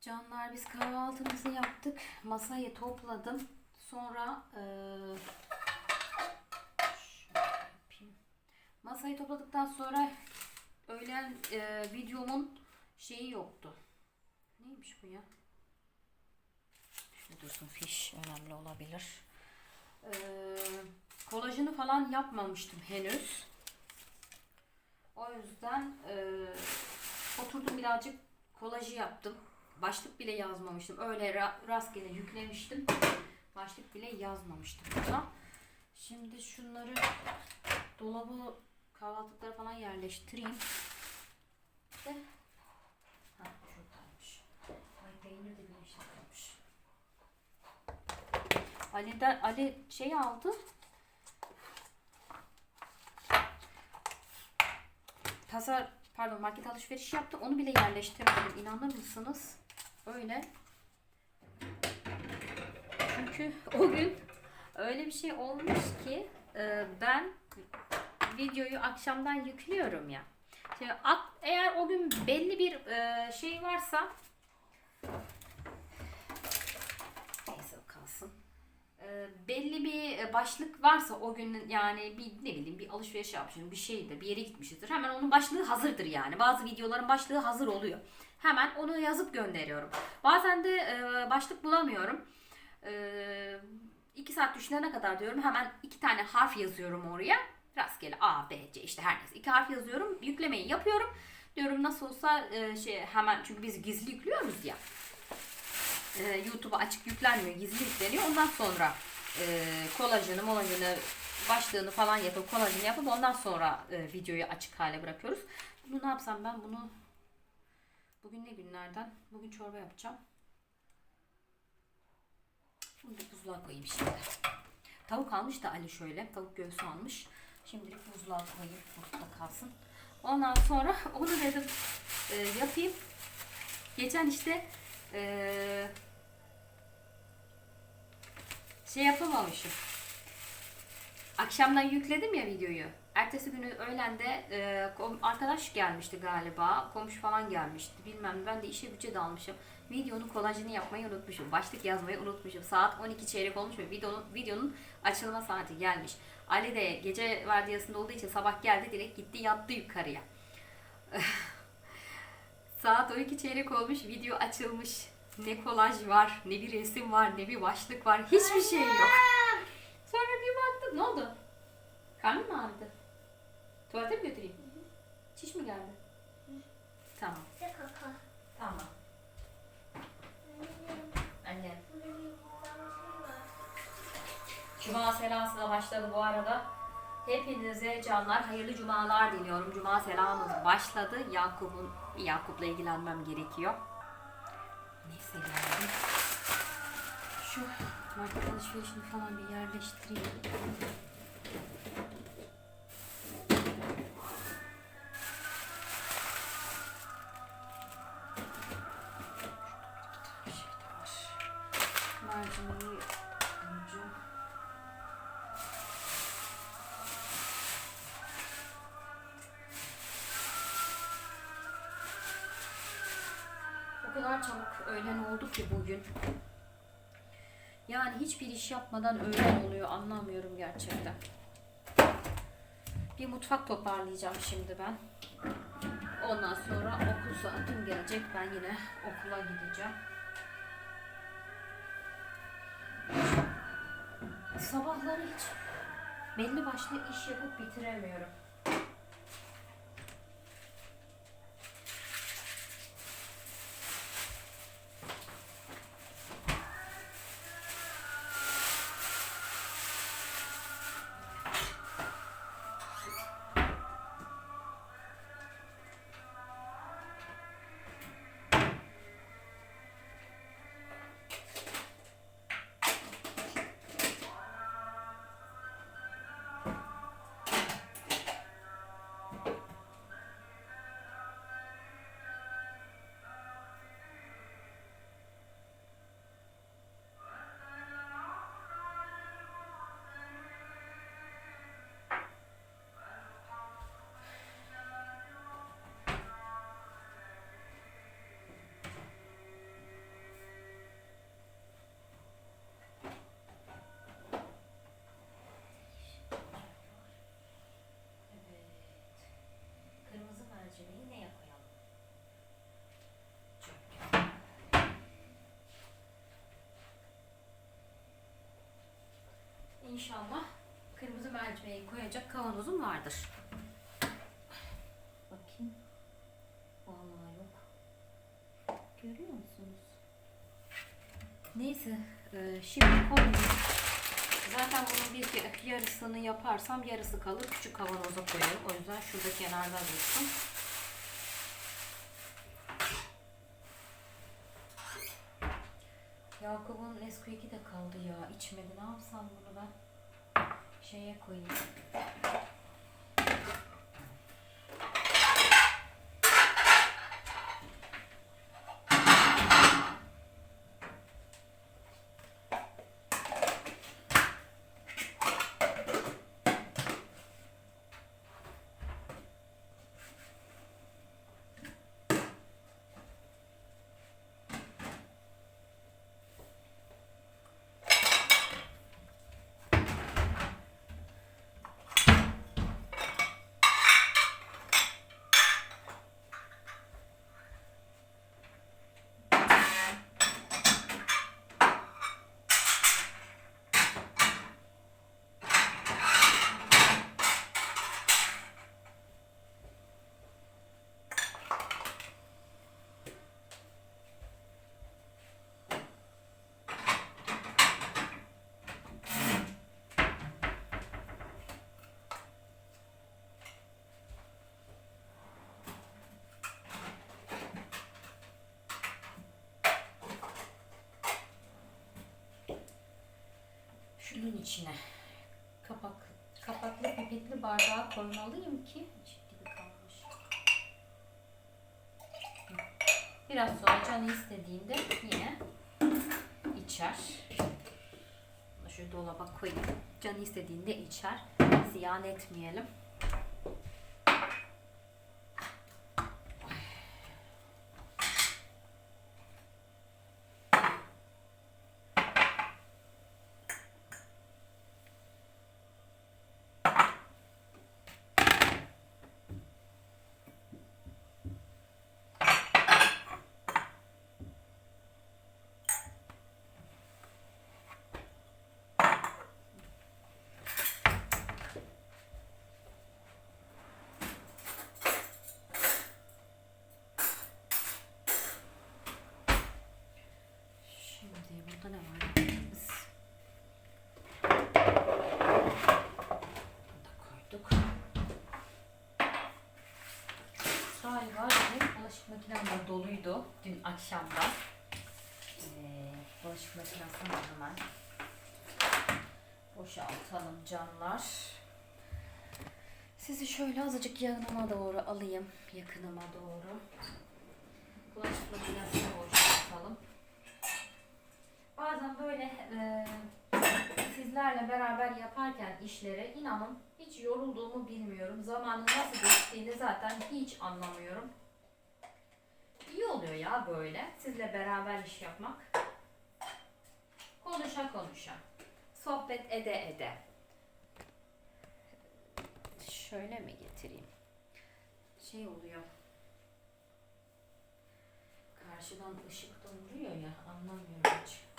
Canlar biz kahvaltımızı yaptık. Masayı topladım. Sonra yapayım. Masayı topladıktan sonra öğlen eee, videomun şeyi yoktu. Neymiş bu ya? Şurada dursun fiş önemli olabilir. Eee kolajını falan yapmamıştım henüz. O yüzden eee, oturdum birazcık kolajı yaptım. Başlık bile yazmamıştım. Öyle ra- rastgele yüklemiştim. Başlık bile yazmamıştım buna. Şimdi şunları dolabı kahvaltılıklara falan yerleştireyim. De. Ha şuradaymış. Ay peynir de birleştirilmiş. Ali de Ali şey aldı. Pazar pardon market alışveriş yaptı. Onu bile yerleştirmedim. İnanır mısınız? Öyle. Çünkü o gün öyle bir şey olmuş ki e, ben videoyu akşamdan yüklüyorum ya. Şimdi eğer o gün belli bir e, şey varsa neyse kalsın. E, belli bir e, başlık varsa o günün yani bir ne bileyim bir alışveriş yapmışım bir şeydir bir yere gitmişizdir. Hemen onun başlığı hazırdır yani. Bazı videoların başlığı hazır oluyor. Hemen onu yazıp gönderiyorum. Bazen de e, başlık bulamıyorum. E, iki saat düşünene kadar diyorum hemen iki tane harf yazıyorum oraya. Rastgele A, B, C işte her neyse. iki harf yazıyorum. Yüklemeyi yapıyorum. Diyorum nasıl olsa e, şey hemen çünkü biz gizli yüklüyoruz ya. E, YouTube'a açık yüklenmiyor. Gizli yükleniyor. Ondan sonra e, kolajını, molajını, başlığını falan yapıp kolajını yapıp ondan sonra e, videoyu açık hale bırakıyoruz. Bunu ne yapsam ben bunu Bugün ne günlerden? Bugün çorba yapacağım. Bunu da buzluğa koyayım şimdi. Tavuk almış da Ali şöyle. Tavuk göğsü almış. Şimdilik buzluğa koyayım. Buzluğa kalsın. Ondan sonra onu dedim e, yapayım. Geçen işte e, şey yapamamışım. Akşamdan yükledim ya videoyu. Ertesi günü öğlende e, arkadaş gelmişti galiba. Komşu falan gelmişti. Bilmem ben de işe güce dalmışım. Videonun kolajını yapmayı unutmuşum. Başlık yazmayı unutmuşum. Saat 12 çeyrek olmuş ve videonun, videonun açılma saati gelmiş. Ali de gece vardiyasında olduğu için sabah geldi direkt gitti yattı yukarıya. Saat 12 çeyrek olmuş video açılmış. Ne kolaj var, ne bir resim var, ne bir başlık var. Hiçbir şey yok. Sonra bir baktım. Ne oldu? Karnın mı ağrıdı? Tuvalete mi götüreyim? Çiş mi geldi? Tamam. Kaka. Tamam. Anne. Cuma selası da başladı bu arada. Hepinize canlar hayırlı cumalar diliyorum. Cuma selamımız başladı. Yakup'un Yakup'la ilgilenmem gerekiyor. Neyse yani. Şu market alışverişini falan bir yerleştireyim. O kadar çabuk öğlen oldu ki bugün. Yani hiçbir iş yapmadan öğlen oluyor anlamıyorum gerçekten. Bir mutfak toparlayacağım şimdi ben. Ondan sonra okul saatim gelecek. Ben yine okula gideceğim. Sabahları hiç belli başlı iş yapıp bitiremiyorum. İnşallah kırmızı mercimeği koyacak kavanozum vardır. Bakayım. Vallahi yok. Görüyor musunuz? Neyse e, şimdi koyayım. Zaten bunun bir yarısını yaparsam yarısı kalır. Küçük kavanoza koyarım. O yüzden şurada kenarda dursun. Yakup'un Nesquik'i de kaldı ya. İçmedi. Ne yapsam bunu ben? Şeye koyayım. Şunun içine kapak kapaklı pipetli bardağa koymalıyım ki ciddi kalmış. Hı. Biraz sonra canı istediğinde yine içer. Bunu şu dolaba koyayım. Canı istediğinde içer. Ziyan etmeyelim. Şimdi burada ne var? Biz koyduk. Galiba benim bulaşık makinem de doluydu dün akşamda. Ee, bulaşık makinesini hemen boşaltalım canlar. Sizi şöyle azıcık yanıma doğru alayım. Yakınıma doğru. Bulaşık makinesini boşaltalım. Bazen böyle e, sizlerle beraber yaparken işleri inanın hiç yorulduğumu bilmiyorum. Zamanın nasıl geçtiğini zaten hiç anlamıyorum. İyi oluyor ya böyle sizle beraber iş yapmak. Konuşa konuşa. Sohbet ede ede. Şöyle mi getireyim? Şey oluyor. Karşıdan ışık da ya anlamıyorum hiç.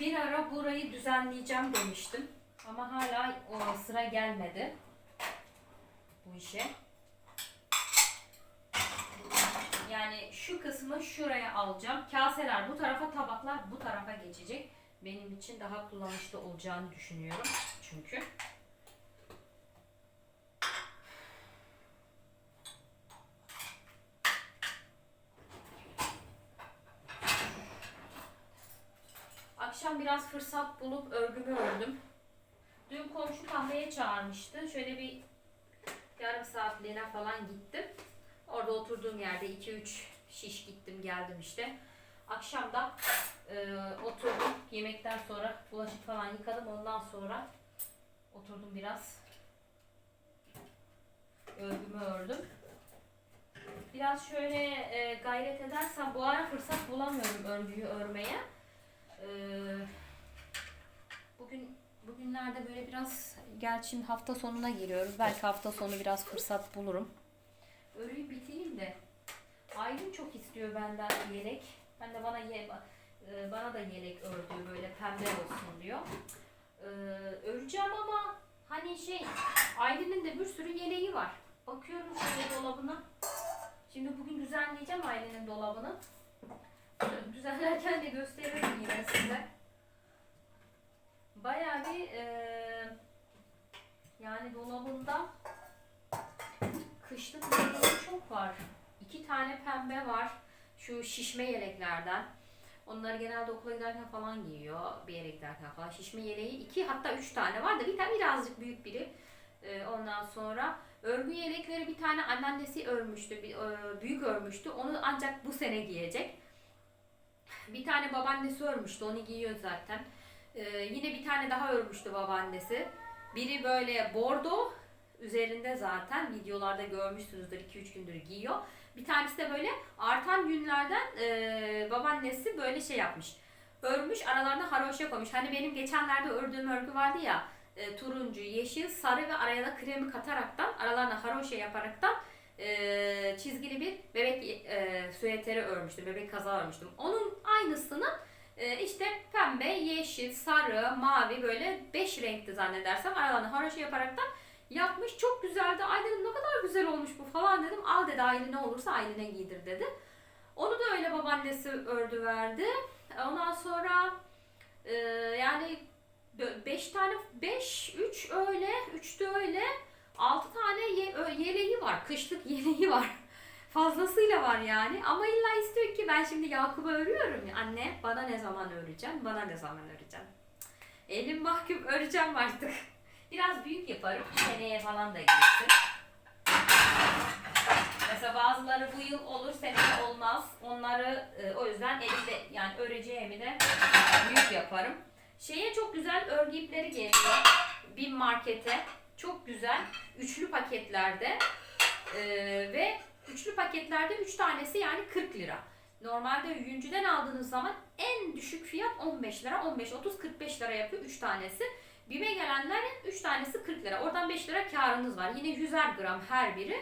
Bir düzenleyeceğim demiştim. Ama hala o sıra gelmedi. Bu işe. Yani şu kısmı şuraya alacağım. Kaseler bu tarafa, tabaklar bu tarafa geçecek. Benim için daha kullanışlı olacağını düşünüyorum. Çünkü. Akşam biraz fırsat bulup örgümü ördüm. Dün komşu kahveye çağırmıştı. Şöyle bir yarım saatliğine falan gittim. Orada oturduğum yerde 2-3 şiş gittim geldim işte. Akşam da e, oturdum. Yemekten sonra bulaşık falan yıkadım. Ondan sonra oturdum biraz. Örgümü ördüm. Biraz şöyle e, gayret edersem bu ara fırsat bulamıyorum örgüyü örmeye. Ee, bugün Bugünlerde böyle biraz gerçi şimdi hafta sonuna giriyoruz. Belki hafta sonu biraz fırsat bulurum. Örüyü bitireyim de. Aylin çok istiyor benden yelek. Ben de bana ye, e, bana da yelek ördü böyle pembe olsun diyor. Ee, öreceğim ama hani şey Aylin'in de bir sürü yeleği var. Bakıyorum şöyle dolabına. Şimdi bugün düzenleyeceğim Aylin'in dolabını. Düzenlerken de gösteririm yine size. Bayağı bir e, yani dolabında kışlık yeleği çok var. İki tane pembe var. Şu şişme yeleklerden. Onları genelde okula giderken falan giyiyor. Bir yere giderken falan. Şişme yeleği iki hatta üç tane var da bir tane birazcık büyük biri. E, ondan sonra örgü yelekleri bir tane anneannesi örmüştü. Bir, e, büyük örmüştü. Onu ancak bu sene giyecek. Bir tane babaannesi örmüştü. Onu giyiyor zaten. Ee, yine bir tane daha örmüştü babaannesi. Biri böyle bordo üzerinde zaten videolarda görmüşsünüzdür 2-3 gündür giyiyor. Bir tanesi de böyle artan günlerden e, babaannesi böyle şey yapmış. Örmüş aralarına haroşa koymuş. Hani benim geçenlerde ördüğüm örgü vardı ya e, turuncu, yeşil, sarı ve araya da kremi kataraktan aralarına haroşa yaparaktan e, çizgili bir bebek e, süveteri örmüştüm. Bebek kaza örmüştüm. Onun aynısını ee, işte pembe, yeşil, sarı, mavi böyle 5 renkli zannedersem aralarını haroşa yaparaktan yapmış. Çok güzeldi. Ay dedim ne kadar güzel olmuş bu falan dedim. Al dedi Aile ne olursa Aile'ne giydir dedi. Onu da öyle babaannesi ördü verdi. Ondan sonra e, yani 5 tane 5 3 öyle 3 de öyle 6 tane ye, yeleği var. Kışlık yeleği var. Fazlasıyla var yani. Ama illa istiyor ki ben şimdi Yakup'a örüyorum ya. Anne bana ne zaman öreceğim? Bana ne zaman öreceğim? Elim mahkum öreceğim artık. Biraz büyük yaparım. Seneye falan da gitsin. Mesela bazıları bu yıl olur, seneye olmaz. Onları e, o yüzden elimde yani öreceğimi de büyük yaparım. Şeye çok güzel örgü ipleri geliyor. Bir markete. Çok güzel. Üçlü paketlerde. E, ve Üçlü paketlerde 3 tanesi yani 40 lira. Normalde yüncüden aldığınız zaman en düşük fiyat 15 lira. 15, 30, 45 lira yapıyor 3 tanesi. Bime gelenlerin 3 tanesi 40 lira. Oradan 5 lira karınız var. Yine 100'er gram her biri.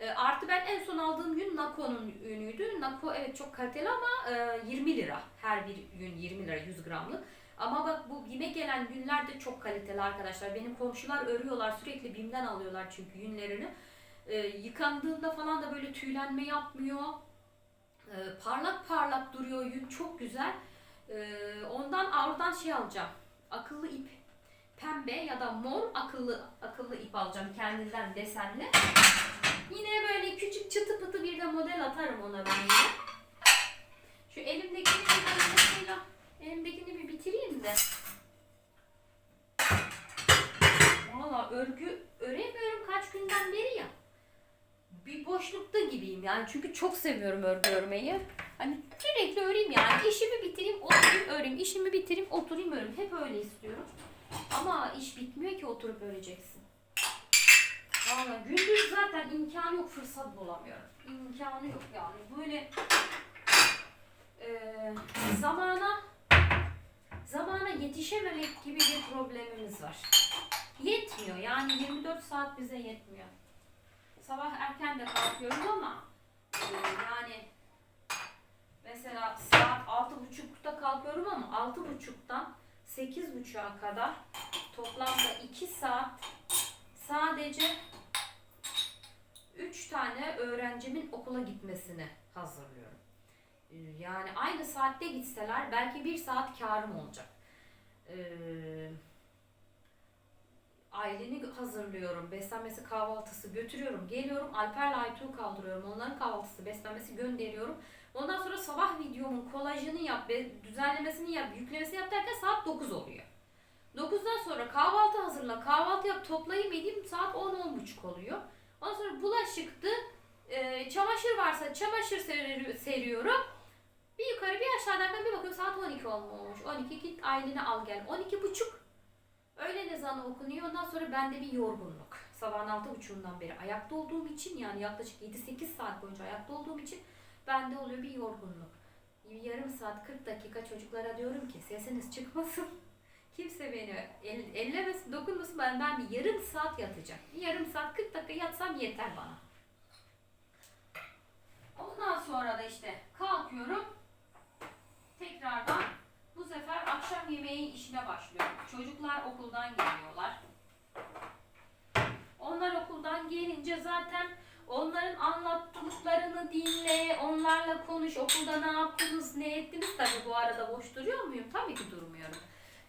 E, artı ben en son aldığım gün Nako'nun ürünüydü. Nako evet çok kaliteli ama e, 20 lira. Her bir gün 20 lira 100 gramlık. Ama bak bu BİM'e gelen günler de çok kaliteli arkadaşlar. Benim komşular örüyorlar sürekli BİM'den alıyorlar çünkü yünlerini. E, yıkandığında falan da böyle tüylenme yapmıyor. E, parlak parlak duruyor yün çok güzel. E, ondan oradan şey alacağım. Akıllı ip. Pembe ya da mor akıllı akıllı ip alacağım kendinden desenli. Yine böyle küçük çıtı pıtı bir de model atarım ona ben yine. Şu elimdekini bir ben mesela bitireyim de. Valla örgü öremiyorum kaç günden beri ya bir boşlukta gibiyim yani çünkü çok seviyorum örgü örmeyi. Hani sürekli öreyim yani işimi bitireyim oturayım öreyim, işimi bitireyim oturayım öreyim. Hep öyle istiyorum. Ama iş bitmiyor ki oturup öreceksin. Valla gündüz zaten imkanı yok fırsat bulamıyorum. İmkanı yok yani böyle e, zamana zamana yetişememek gibi bir problemimiz var. Yetmiyor yani 24 saat bize yetmiyor sabah erken de kalkıyorum ama e, yani mesela saat altı buçukta kalkıyorum ama altı buçuktan sekiz buçuğa kadar toplamda iki saat sadece üç tane öğrencimin okula gitmesini hazırlıyorum. E, Yani aynı saatte gitseler belki bir saat karım olacak. Ee, aileni hazırlıyorum. Beslenmesi kahvaltısı götürüyorum. Geliyorum Alper'le Aytuğ'u kaldırıyorum. Onların kahvaltısı beslenmesi gönderiyorum. Ondan sonra sabah videomun kolajını yap, düzenlemesini yap, yüklemesini yap derken saat 9 oluyor. 9'dan sonra kahvaltı hazırla, kahvaltı yap, toplayayım edeyim saat 10-10.30 oluyor. Ondan sonra bulaşıktı, e, çamaşır varsa çamaşır seri- seriyorum. Bir yukarı bir aşağı derken bir bakıyorum saat 12 olmuş. 12 git aileni al gel. 12 buçuk Öğlen ezanı okunuyor. Ondan sonra bende bir yorgunluk. Sabahın altı buçuğundan beri ayakta olduğum için yani yaklaşık 7-8 saat boyunca ayakta olduğum için bende oluyor bir yorgunluk. Yarım saat 40 dakika çocuklara diyorum ki sesiniz çıkmasın. Kimse beni el, ellemesin, dokunmasın. Ben, ben bir yarım saat yatacağım. Bir yarım saat 40 dakika yatsam yeter bana. Ondan sonra da işte kalkıyorum. Tekrardan bu sefer akşam yemeği işine başlıyorum. Çocuklar okuldan geliyorlar. Onlar okuldan gelince zaten onların anlattıklarını dinle, onlarla konuş, okulda ne yaptınız, ne ettiniz. Tabii bu arada boş duruyor muyum? Tabii ki durmuyorum.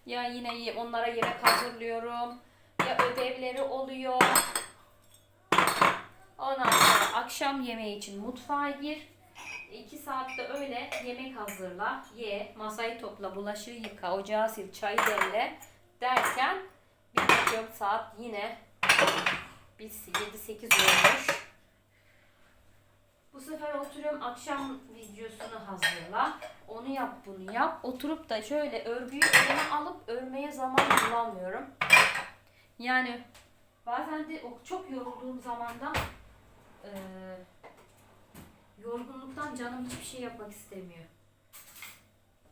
Ya yine onlara yemek hazırlıyorum, ya ödevleri oluyor. Ondan sonra akşam yemeği için mutfağa gir. İki saatte öyle yemek hazırla, ye, masayı topla, bulaşığı yıka, ocağı sil, çay demle derken bir dört saat yine biz 7-8 olmuş. Bu sefer oturuyorum akşam videosunu hazırla. Onu yap bunu yap. Oturup da şöyle örgüyü elime alıp örmeye zaman bulamıyorum. Yani bazen de çok yorulduğum zamanda eee yorgunluktan canım hiçbir şey yapmak istemiyor.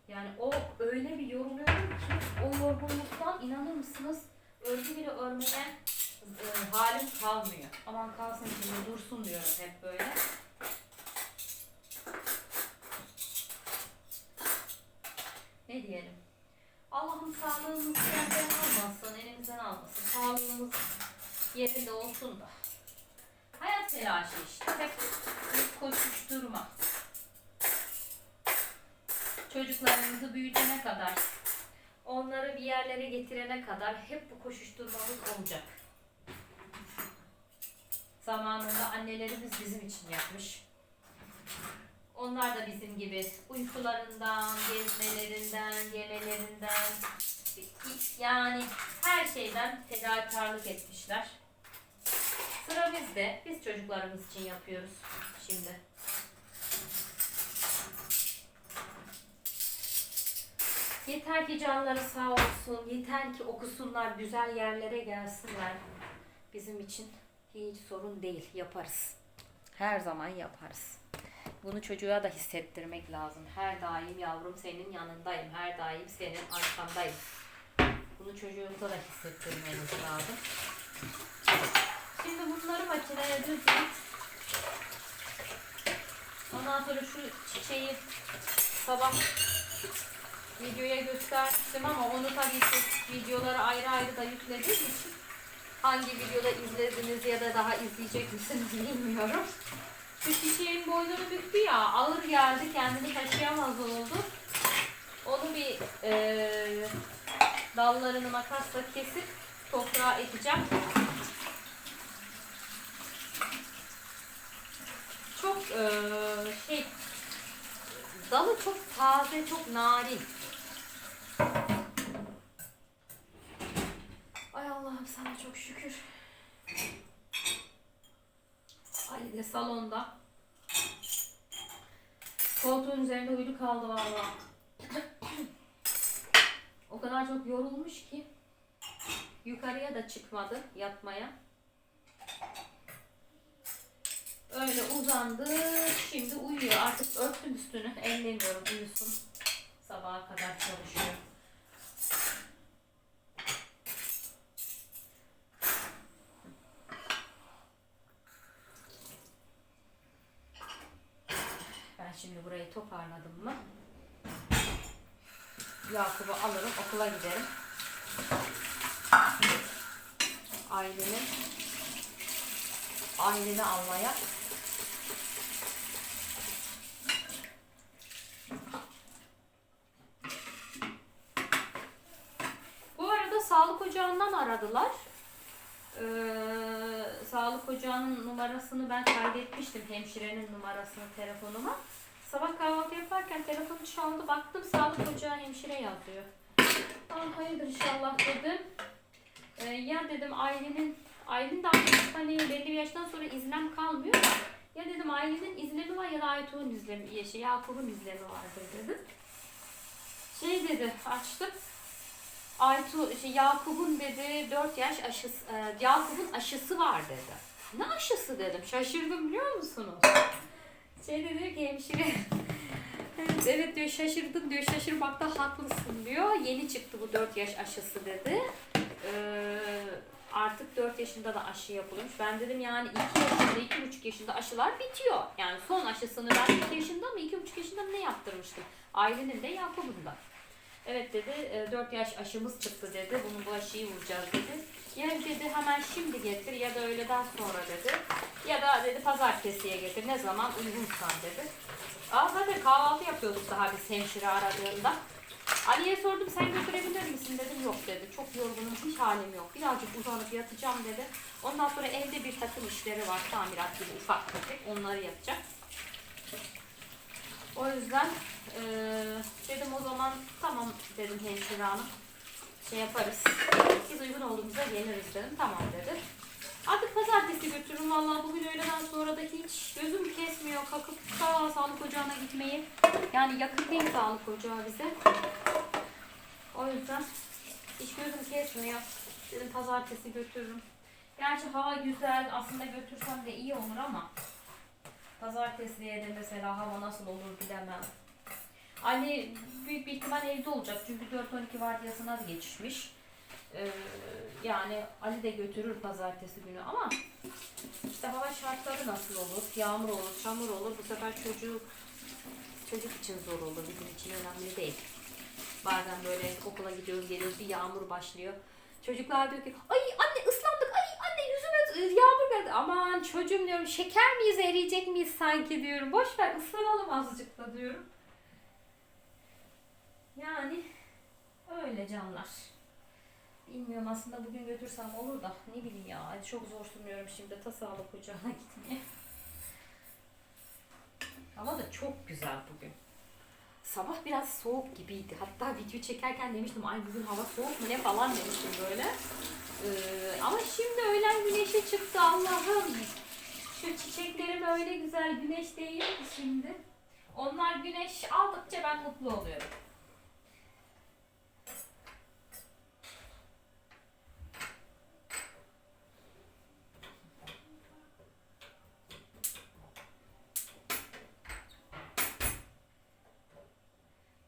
Yani o öyle bir yoruluyorum ki o yorgunluktan inanır mısınız örgü bile örmeye e, halim kalmıyor. Aman kalsın şimdi dursun diyorum hep böyle. Ne diyelim? Allah'ım sağlığımızı yerden almasın, elimizden almasın. Sağlığımız yerinde olsun da. Hayat telaşı işte. Hep koşuşturma. Çocuklarımızı büyütene kadar, onları bir yerlere getirene kadar hep bu koşuşturmamız olacak. Zamanında annelerimiz bizim için yapmış. Onlar da bizim gibi uykularından, gezmelerinden, yemelerinden, yani her şeyden fedakarlık etmişler. Sıra bizde. Biz çocuklarımız için yapıyoruz şimdi. Yeter ki canları sağ olsun. Yeter ki okusunlar, güzel yerlere gelsinler. Bizim için hiç sorun değil. Yaparız. Her zaman yaparız. Bunu çocuğa da hissettirmek lazım. Her daim yavrum senin yanındayım. Her daim senin arkandayım. Bunu çocuğumuza da hissettirmeniz lazım. Şimdi bunları makineye düzleyip ondan sonra şu çiçeği sabah videoya göstermiştim ama onu tabii ki videoları ayrı ayrı da yüklediğim için hangi videoda izlediniz ya da daha izleyecek misiniz bilmiyorum. Şu çiçeğin boynunu büktü ya ağır geldi kendini taşıyamaz oldu. Onu bir eee dallarını makasla kesip toprağa ekeceğim. Çok eee, şey dalı çok taze, çok narin. Ay Allah'ım sana çok şükür. Ali de salonda. Koltuğun üzerinde uyudu kaldı valla. o kadar çok yorulmuş ki yukarıya da çıkmadı yatmaya. Öyle uzandı. Şimdi uyuyor. Artık örttüm üstünü. Ellemiyorum. Uyusun. Sabaha kadar çalışıyor. Ben şimdi burayı toparladım mı? Yakup'u alırım. Okula giderim. Aileni aileni almaya Bu arada sağlık ocağından aradılar. Ee, sağlık ocağının numarasını ben kaydetmiştim. Hemşirenin numarasını telefonuma. Sabah kahvaltı yaparken telefon çaldı. Baktım sağlık ocağı hemşire yazıyor. Tamam hayırdır inşallah dedim. Ee, ya dedim ailenin Aylin de artık hani belli bir yaştan sonra izlem kalmıyor da ya dedim Aylin'in izlemi var ya da Aytuğ'un izlemi, ya şey Yakup'un izlemi vardır dedim. Şey dedi açtım. Aytu, şey, Yakup'un dedi 4 yaş aşısı, e, Yakup'un aşısı var dedi. Ne aşısı dedim. Şaşırdım biliyor musunuz? Şey dedi ki hemşire Evet, evet diyor şaşırdın diyor şaşırmakta haklısın diyor. Yeni çıktı bu 4 yaş aşısı dedi. Ee, artık 4 yaşında da aşı yapılmış. Ben dedim yani 2 yaşında 2,5 yaşında aşılar bitiyor. Yani son aşısını ben 2 yaşında mı 2,5 yaşında mı ne yaptırmıştım. Ailenin de Yakup'un da. Evet dedi 4 yaş aşımız çıktı dedi. Bunu bu aşıyı vuracağız dedi. Ya dedi hemen şimdi getir ya da öğleden sonra dedi. Ya da dedi pazartesiye getir ne zaman uygunsan dedi. Aa zaten kahvaltı yapıyorduk daha biz hemşire aradığında. Ali'ye sordum sen götürebilir misin dedim yok dedi. Çok yorgunum hiç halim yok. Birazcık uzanıp yatacağım dedi. Ondan sonra evde bir takım işleri var tamirat gibi ufak tefek onları yapacak. O yüzden eee, dedim o zaman tamam dedim hemşire hanım. Şey yaparız. Biz uygun olduğumuzda geliriz dedim. Tamam dedi. Artık pazartesi götürürüm. Vallahi bugün öğleden sonra da hiç gözüm kesmiyor. Kalkıp ta sağlık ocağına gitmeyi. Yani yakın değil sağlık ocağı bize. O yüzden hiç gözüm kesmiyor. Dedim pazartesi götürürüm. Gerçi hava güzel. Aslında götürsem de iyi olur ama pazartesiye de mesela hava nasıl olur bilemem. Ali büyük bir ihtimal evde olacak çünkü 4-12 vardiyasına geçmiş. Ee, yani Ali de götürür pazartesi günü ama işte hava şartları nasıl olur? Yağmur olur, çamur olur. Bu sefer çocuk çocuk için zor olur. Bizim için önemli değil. Bazen böyle okula gidiyoruz, geliyoruz bir yağmur başlıyor. Çocuklar diyor ki ay anne ıslandık, ay anne yüzüme yağmur geldi. Aman çocuğum diyorum şeker miyiz, eriyecek miyiz sanki diyorum. Boş ver ıslanalım azıcık da diyorum. Yani öyle canlar. Bilmiyorum aslında bugün götürsem olur da ne bileyim ya çok zor sunuyorum şimdi ta sağlık ocağına gitmeye. Hava da çok güzel bugün. Sabah biraz soğuk gibiydi. Hatta video çekerken demiştim ay bugün hava soğuk mu ne falan demiştim böyle. Ee, ama şimdi öğlen güneşe çıktı Allah'ım. Şu çiçeklerim öyle güzel güneş değil mi şimdi? Onlar güneş aldıkça ben mutlu oluyorum.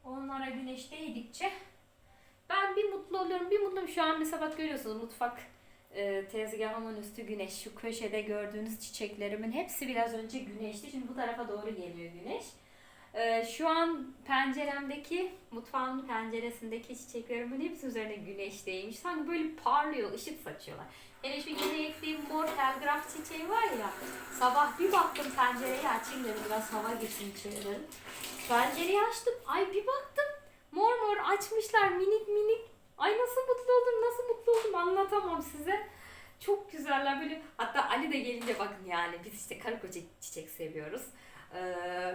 Onlara güneş değdikçe ben bir mutlu oluyorum, bir mutluyum. Şu an mesela bak görüyorsunuz mutfak e, tezgahımın üstü güneş. Şu köşede gördüğünüz çiçeklerimin hepsi biraz önce güneşti. Şimdi bu tarafa doğru geliyor güneş. E, şu an penceremdeki, mutfağımın penceresindeki çiçeklerimin hepsi üzerine güneş değmiş. Sanki böyle parlıyor, ışık saçıyorlar. Hele şu yeni eklediğim mor telgraf çiçeği var ya. Sabah bir baktım pencereyi açayım dedim biraz hava girsin içeri. Pencereyi açtım. Ay bir baktım. Mor mor açmışlar minik minik. Ay nasıl mutlu oldum nasıl mutlu oldum anlatamam size. Çok güzeller böyle. Hatta Ali de gelince bakın yani biz işte karı koca çiçek seviyoruz. Ee,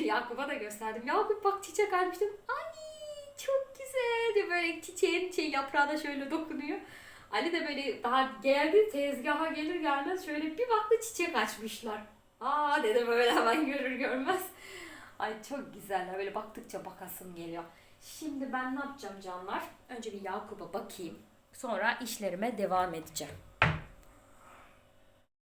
Yakup'a da gösterdim. Yakup bak çiçek almıştım. Ay çok güzel diye böyle çiçeğin şey yaprağına şöyle dokunuyor. Ali de böyle daha geldi tezgaha gelir gelmez şöyle bir baktı çiçek açmışlar. Aa dedi böyle hemen görür görmez. Ay çok güzeller. Böyle baktıkça bakasım geliyor. Şimdi ben ne yapacağım canlar? Önce bir Yakup'a bakayım. Sonra işlerime devam edeceğim.